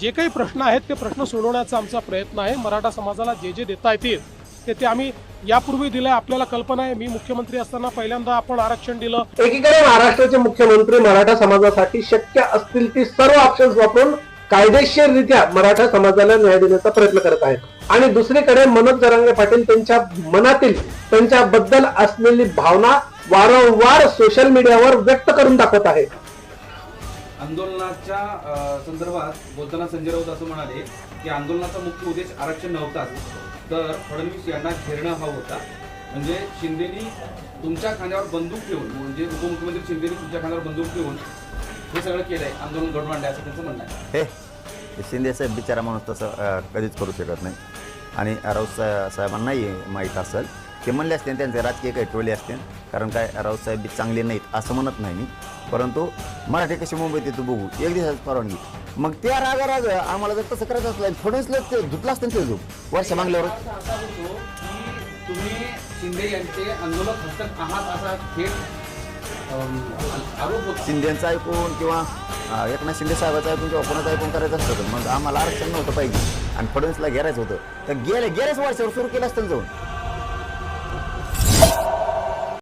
जे काही प्रश्न आहेत ते प्रश्न सोडवण्याचा आमचा प्रयत्न आहे. मराठा समाजाला जे जे देता येतील ते ते आम्ही यापूर्वी दिलंय आपल्याला कल्पना आहे. मी मुख्यमंत्री असताना पहिल्यांदा आपण आरक्षण दिलं. एकीकडे महाराष्ट्राचे मुख्यमंत्री मराठा समाजासाठी शक्य असतील ती सर्व ऑप्शन्स वापरून कायदेशीररित्या मराठा समाजाला न्याय देण्याचा प्रयत्न करत आहेत. आणि दुसरीकडे मनोज जरांगे पाटील त्यांच्या मनातील त्यांच्याबद्दल असलेली भावना वारंवार सोशल मीडियावर व्यक्त करून दाखवत आहे आंदोलनाच्या संदर्भात बोलताना संजय राऊत असं म्हणाले की आंदोलनाचा मुख्य उद्देश आरक्षण नव्हताच तर फडणवीस यांना घेरणं हा होता. म्हणजे शिंदेनी तुमच्या खांद्यावर बंदूक ठेवून म्हणजे उपमुख्यमंत्री शिंदेनी तुमच्या खांद्यावर बंदूक ठेवून हे सगळं केलंय आंदोलन घडवून आणलं असं त्यांचं म्हणणं आहे. हे शिंदे साहेब बिचारा माणूस तसं कधीच करू शकत नाही. आणि राऊत साहेबांनाही माहीत असेल ते म्हणले असते त्यांचे राजकीय काही टोले असते. कारण काय राऊत साहेब बी चांगले नाहीत असं म्हणत नाही मी. परंतु मराठी कशी मुंबईत येतो बघू. एक दिवसाची परवानगी. मग त्या रागा राग आम्हाला जर तसं करायचं असलं फडणवीसला ते धुतलं असतं ते झोप. वर्ष मागल्यावर. शिंदेचं ऐकून किंवा एकनाथ शिंदे साहेबाचं ऐकून किंवा कोणाचं ऐकून करायचं असतं तर मग आम्हाला आरक्षण नव्हतं पाहिजे. आणि फडणवीसला घेरायचं होतं. तर गेले गेल्याच वर्षावर सुरू केलं असतं जाऊन.